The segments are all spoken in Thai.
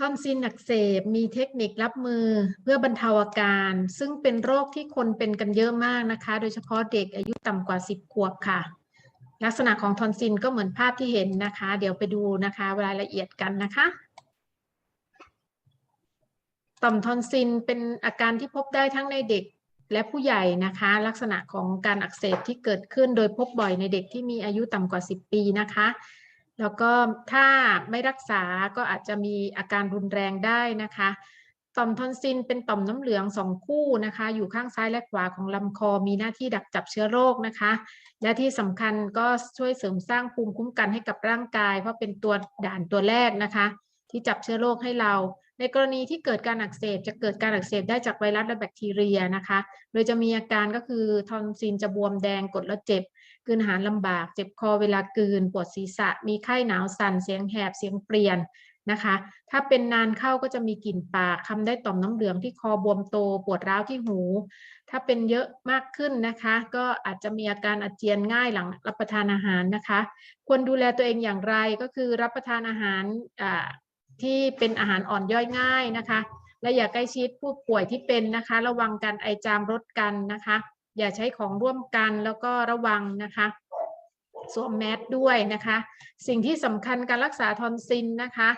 ทอนซิลอักเสบมีเทคนิครับมือเพื่อบรรเทาอาการ ซึ่งเป็นโรคที่คนเป็นกันเยอะมากนะคะ โดยเฉพาะเด็กอายุต่ำกว่า 10 ขวบค่ะ ลักษณะของทอนซิลก็เหมือนภาพที่เห็นนะคะ เดี๋ยวไปดูนะคะรายละเอียดกันนะคะต่อมทอนซิลเป็นอาการที่พบได้ทั้งในเด็กและผู้ใหญ่นะคะ ลักษณะของการอักเสบที่เกิดขึ้นโดยพบบ่อยในเด็กที่มีอายุต่ำกว่า 10 ปีนะคะ แล้วก็ถ้าไม่รักษาก็อาจจะมีอาการรุนแรงได้นะคะ ต่อมทอนซิลเป็นต่อมน้ำเหลืองสองคู่นะคะ อยู่ข้างซ้ายและขวาของลำคอ มีหน้าที่ดักจับเชื้อโรคนะคะ และที่สำคัญก็ช่วยเสริมสร้างภูมิคุ้มกันให้กับร่างกาย เพราะเป็นตัวด่านตัวแรกนะคะ ที่จับเชื้อโรคให้เราในกรณีที่เกิดการอักเสบจะเกิดการอักเสบได้จากไวรัสและแบคทีเรียนะคะ โดยจะมีอาการก็คือทอนซิลจะบวมแดงกดแล้วเจ็บ กลืนอาหารลำบาก เจ็บคอเวลากืน ปวดศีรษะ มีไข้หนาวสั่น เสียงแหบ เสียงเปลี่ยนนะคะ ถ้าเป็นนานเข้าก็จะมีกลิ่นปากคำได้ต่อมน้ำเหลืองที่คอบวมโต ปวดร้าวที่หู ถ้าเป็นเยอะมากขึ้นนะคะ ก็อาจจะมีอาการอาเจียนง่ายหลังรับประทานอาหารนะคะ ควรดูแลตัวเองอย่างไรก็คือรับประทานอาหารที่เป็นอาหารอ่อนย่อยง่ายนะคะ และอย่าใกล้ชิดผู้ป่วยที่เป็นนะคะ ระวังการไอจามรดกันนะคะ อย่าใช้ของร่วมกันแล้วก็ระวังนะคะ สวมแมสด้วยนะคะ สิ่งที่สำคัญการรักษาทอนซิลนะคะ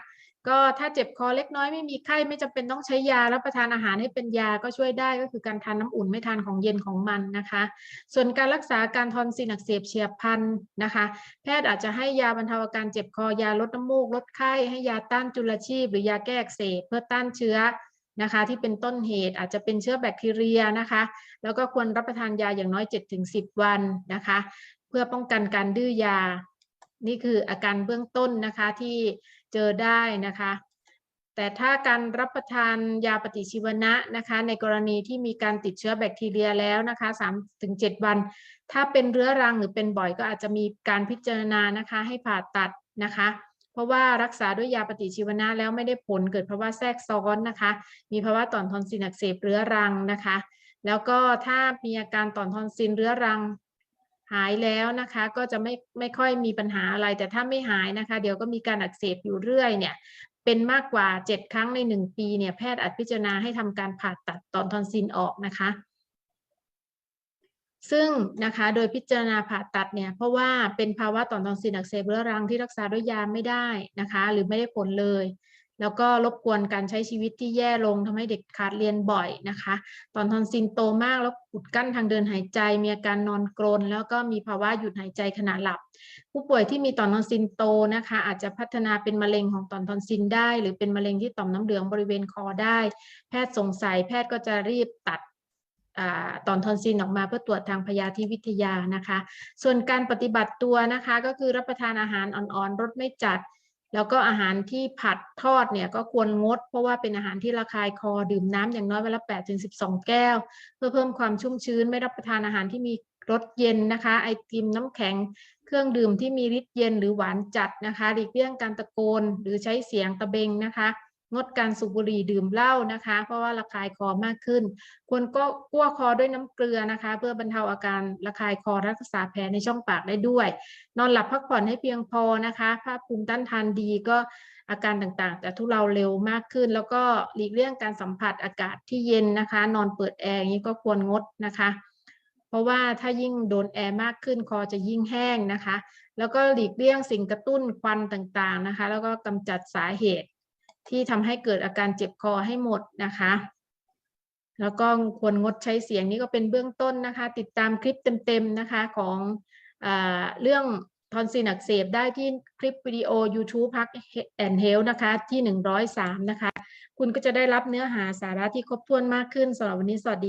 ก็ถ้าเจ็บคอเล็กน้อยไม่มีไข้ไม่จำเป็นต้องใช้ยารับประทานอาหารให้เป็นยาก็ช่วยได้ก็คือการทานน้ำอุ่นไม่ทานของเย็นของมันนะคะ ส่วนการรักษาการทอนซิลอักเสบเฉียบพลันนะคะ แพทย์อาจจะให้ยาบรรเทาอาการเจ็บคอยาลดน้ำมูกลดไข้ให้ยาต้านจุลชีพ หรือยาแก้อักเสบเพื่อต้านเชื้อ นะคะที่เป็นต้นเหตุอาจจะเป็นเชื้อแบคทีเรียนะคะ แล้วก็ควรรับประทานยาอย่างน้อย 7-10 วันนะคะ เพื่อป้องกันการดื้อยา นี่คืออาการเบื้องต้นนะคะที่เจอได้นะคะ แต่ถ้าการรับประทานยาปฏิชีวนะนะคะ ในกรณีที่มีการติดเชื้อแบคทีเรียแล้วนะคะ 3-7 วัน ถ้าเป็นเรื้อรังหรือเป็นบ่อยก็อาจจะมีการพิจารณานะคะให้ผ่าตัดนะคะ ราะว่ารักษาด้วยยาปฏิชีวนะแล้วไม่ได้ผลเกิดภาวะแทรกซ้อนนะคะ มีภาวะต่อมทอนซิลอักเสบเรื้อรังนะคะ แล้วก็ถ้ามีอาการต่อมทอนซิลเรื้อรังหายแล้วนะคะก็จะไม่ไม่ค่อยมีปัญหาอะไร แต่ถ้าไม่หายนะคะ เดี๋ยวก็มีการอักเสบอยู่เรื่อยเนี่ยเป็นมากกว่า 7 ครั้งใน 1 ปีเนี่ยแพทย์อาจพิจารณาให้ทำการผ่าตัดตอนทอนซิลออกนะคะ ซึ่งนะคะโดยพิจารณาผ่าตัดเนี่ยเพราะว่าเป็นภาวะต่อมทอนซิลอักเสบเรื้อรังที่รักษาด้วยยาไม่ได้นะคะหรือไม่ได้ผลเลย แล้วก็รบกวนการใช้ชีวิตที่แย่ลงทำให้เด็กขาดเรียนบ่อยนะคะตอนทอนซิลโตมากแล้วอุดกั้นทางเดินหายใจ มีอาการนอนกรน แล้วก็มีภาวะหยุดหายใจขณะหลับ ผู้ป่วยที่มีต่อมทอนซิลโตนะคะอาจจะพัฒนาเป็นมะเร็งของต่อมทอนซิลได้ หรือเป็นมะเร็งที่ต่อมน้ำเหลืองบริเวณคอได้ แพทย์สงสัยแพทย์ก็จะรีบตัด ตอนทอนซิลออกมาเพื่อตรวจทางพยาธิวิทยานะคะ ส่วนการปฏิบัติตัวนะคะก็คือรับประทานอาหารอ่อนๆรสไม่จัด แล้วก็อาหารที่ผัดทอดเนี่ยก็ควรงด เพราะว่าเป็นอาหารที่ระคายคอดื่มน้ำอย่างน้อยวันละ8ถึง12 แก้ว เพื่อเพิ่มความชุ่มชื้นไม่รับประทานอาหารที่มีรสเย็นนะคะ ไอติมน้ำแข็งเครื่องดื่มที่มีฤทธิ์เย็นหรือหวานจัดนะคะหลีกเลี่ยงการตะโกนหรือใช้เสียงตะเบงนะคะ งดการสูบบุหรี่ดื่มเหล้านะคะ เพราะว่าระคายคอมากขึ้น ควรก็กั้วคอด้วยน้ำเกลือนะคะ เพื่อบรรเทาอาการระคายคอรักษาแผลในช่องปากได้ด้วย นอนหลับพักผ่อนให้เพียงพอนะคะภาพภูมิต้านทานดีก็อาการต่างๆจะทุเลาเร็วมากขึ้น แล้วก็หลีกเลี่ยงการสัมผัสอากาศที่เย็นนะคะ นอนเปิดแอร์นี้ก็ควรงดนะคะ เพราะว่าถ้ายิ่งโดนแอร์มากขึ้นคอจะยิ่งแห้งนะคะ แล้วก็หลีกเลี่ยงสิ่งกระตุ้นควันต่างๆนะคะ แล้วก็กำจัดสาเหตุ ที่ทำให้เกิดอาการเจ็บคอให้หมดนะคะ แล้วก็ควรงดใช้เสียงนี้ก็เป็นเบื้องต้นนะคะ ติดตามคลิปเต็มๆนะคะของอเรื่องทอนซิลอักเสบได้ที่คลิปวิดีโอ YouTube พักแอนเฮลนะคะที่ 103 นะคะ คุณก็จะได้รับเนื้อหาสาระที่ครบถ้วนมากขึ้นสำหรับวันนี้สวัสดี